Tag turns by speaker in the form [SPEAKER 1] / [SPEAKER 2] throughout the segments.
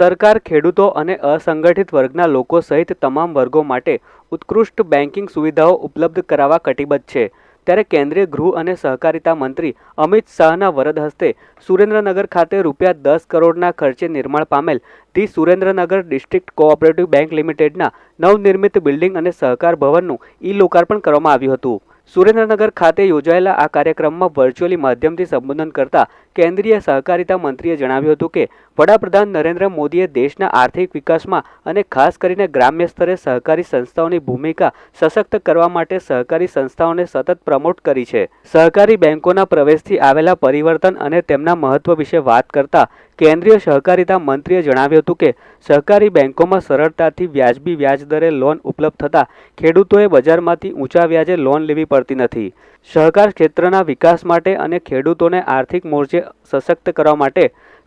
[SPEAKER 1] સરકાર ખેડૂતો અને અસંગઠિત વર્ગના લોકો સહિત તમામ વર્ગો માટે ઉત્કૃષ્ટ બેન્કિંગ સુવિધાઓ ઉપલબ્ધ કરાવવા કટિબદ્ધ છે. ત્યારે કેન્દ્રીય ગૃહ અને સહકારિતા મંત્રી અમિત શાહના વરદ હસ્તે સુરેન્દ્રનગર ખાતે રૂપિયા દસ કરોડના ખર્ચે નિર્માણ પામેલ the Surendranagar district cooperative bank લિમિટેડના નવનિર્મિત બિલ્ડિંગ અને સહકાર ભવનનું ઈ લોકાર્પણ કરવામાં આવ્યું હતું. સુરેન્દ્રનગર ખાતે યોજાયેલા આ કાર્યક્રમમાં વર્ચ્યુઅલી માધ્યમથી સંબોધન કરતા કેન્દ્રીય સહકારિતા મંત્રીએ જણાવ્યું હતું કે વડાપ્રધાન નરેન્દ્ર મોદીએ દેશના આર્થિક વિકાસમાં અને ખાસ કરીને ગ્રામ્ય સ્તરે સહકારી સંસ્થાઓની ભૂમિકા સશક્ત કરવા માટે સહકારી સંસ્થાઓને સતત પ્રમોટ કરી છે. સહકારી બેંકોના પ્રવેશથી આવેલા પરિવર્તન અને તેમના મહત્વ વિશે વાત કરતા કેન્દ્રીય સહકારિતા મંત્રીએ જણાવ્યું હતું કે, સહકારી બેંકોમાં સરળતાથી વ્યાજબી વ્યાજ દરે લોન ઉપલબ્ધ થતાં ખેડૂતોએ બજારમાંથી ઊંચા વ્યાજે લોન લેવી પડતી નથી. સહકાર ક્ષેત્રના વિકાસ માટે અને ખેડૂતોને આર્થિક મોરચે સશક્ત કરવા માટે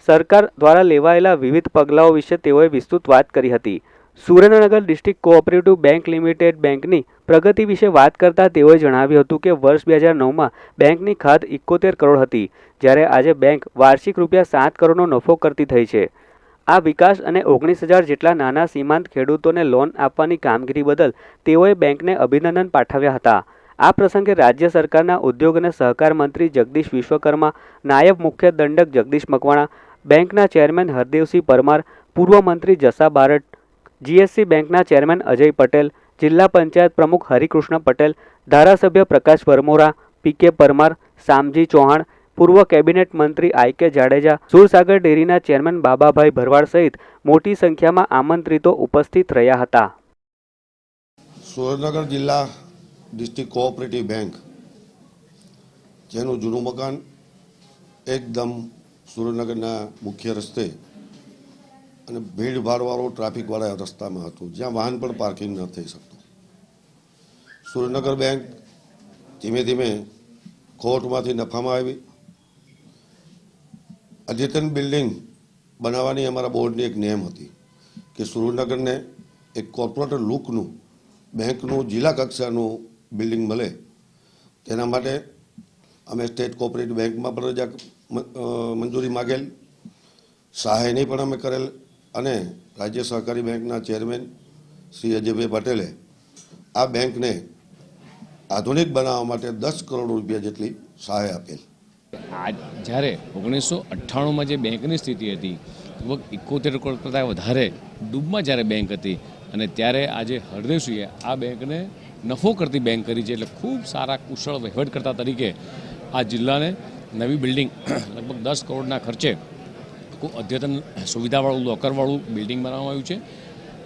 [SPEAKER 1] સરકાર દ્વારા લેવાયેલા વિવિધ પગલાઓ વિશે તેઓએ વિસ્તૃત વાત કરી હતી. Surendranagar district cooperative bank limited બેંકની પ્રગતિ વિશે વાત કરતા તેઓએ જણાવ્યું હતું કે વર્ષ બે હજાર નવમાં બેંકની ખાત ઇકોતેર કરોડ હતી, જ્યારે આજે બેંક વાર્ષિક રૂપિયા સાત કરોડનો નફો કરતી થઈ છે. આ વિકાસ અને ઓગણીસ હજાર જેટલા નાના સીમાંત ખેડૂતોને લોન આપવાની કામગીરી બદલ તેઓએ બેંકને અભિનંદન પાઠવ્યા હતા. આ પ્રસંગે રાજ્ય સરકારના ઉદ્યોગ અને સહકાર મંત્રી જગદીશ વિશ્વકર્મા, નાયબ મુખ્ય દંડક જગદીશ મકવાણા, બેંકના ચેરમેન હરદેવસિંહ પરમાર, પૂર્વ મંત્રી જસા બારટ જીએસસી બેંકના ચેરમેન અજય પટેલ, જિલ્લા પંચાયત પ્રમુખ હરિકૃષ્ણ પટેલ, ધારાસભ્ય પ્રકાશ વરમોરા પીકે પરમાર શામજી ચૌહાણ, પૂર્વ કેબિનેટ મંત્રી આઈ કે જાડેજા, સુરસાગર ડેરીના ચેરમેન બાબાભાઈ ભરવાડ સહિત મોટી સંખ્યામાં આમંત્રિતો ઉપસ્થિત રહ્યા હતા.
[SPEAKER 2] સુરેન્દ્રનગર જિલ્લા ડિસ્ટ્રિક્ટ કોઓપરેટિવ બેંક, જેનું જૂનું મકાન એકદમ સુરેન્દ્રનગરના મુખ્ય રસ્તે અને ભીડભાડવાળો ટ્રાફિકવાળા રસ્તામાં હતું, જ્યાં વાહન પણ પાર્કિંગ ન થઈ શકતું. સુરેન્દ્રનગર બેંક ધીમે ધીમે ખોટમાંથી નફામાં આવી. અદ્યતન બિલ્ડિંગ બનાવવાની અમારા બોર્ડની એક નેમ હતી કે સુરેન્દ્રનગરને એક કોર્પોરેટર લુકનું બેંકનું જિલ્લા કક્ષાનું બિલ્ડિંગ મળે. તેના માટે અમે સ્ટેટ કોઓપરેટિવ બેંકમાં પણ રજા મંજૂરી માગેલ. સહાયની પણ અમે કરેલ અને રાજ્ય સહકારી બેંકના ચેરમેન શ્રી અજયભાઈ પટેલે આ બેંકને આધુનિક બનાવવા માટે દસ કરોડ રૂપિયા જેટલી સહાય આપેલ.
[SPEAKER 3] આ જ્યારે ઓગણીસો અઠ્ઠાણુંમાં જે બેંકની સ્થિતિ હતી, લગભગ એકોતેર કરોડ કરતાં વધારે ડૂબમાં જ્યારે બેંક હતી અને ત્યારે આજે હરદેવસિંહે આ બેંકને નફો કરતી બેંક કરી છે એટલે ખૂબ સારા કુશળ વહીવટકર્તા તરીકે આ જિલ્લાને નવી બિલ્ડિંગ લગભગ દસ કરોડના ખર્ચે ખૂબ અદ્યતન સુવિધાવાળું લોકરવાળું બિલ્ડિંગ બનાવવામાં આવ્યું છે.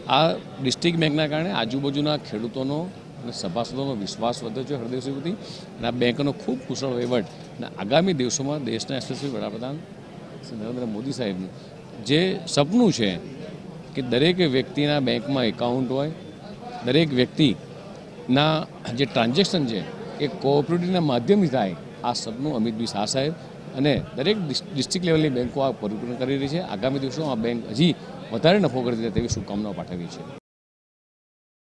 [SPEAKER 3] આ ડિસ્ટ્રિક્ટ બેંકના કારણે આજુબાજુના ખેડૂતોનો અને સભાસદોનો વિશ્વાસ વધે છે હૃદય સુધી અને આ બેંકનો ખૂબ કુશળ વહીવટ અને આગામી દિવસોમાં દેશના યશસ્વી વડાપ્રધાન શ્રી નરેન્દ્ર મોદી સાહેબનું જે સપનું છે કે દરેક વ્યક્તિના બેંકમાં એકાઉન્ટ હોય, દરેક વ્યક્તિના જે ટ્રાન્ઝેક્શન છે, એ કોઓપરેટિવના માધ્યમથી થાય. આ સપનું અમિતભાઈ શાહ સાહેબ અને દરેક ડિસ્ટ્રિક્ટ લેવલની બેંકો આ પરિપૂર્ણ કરી રહી છે. આગામી દિવસોમાં આ બેંક હજી વધારે નફો કરી દે તેવી શુભકામનાઓ પાઠવી છે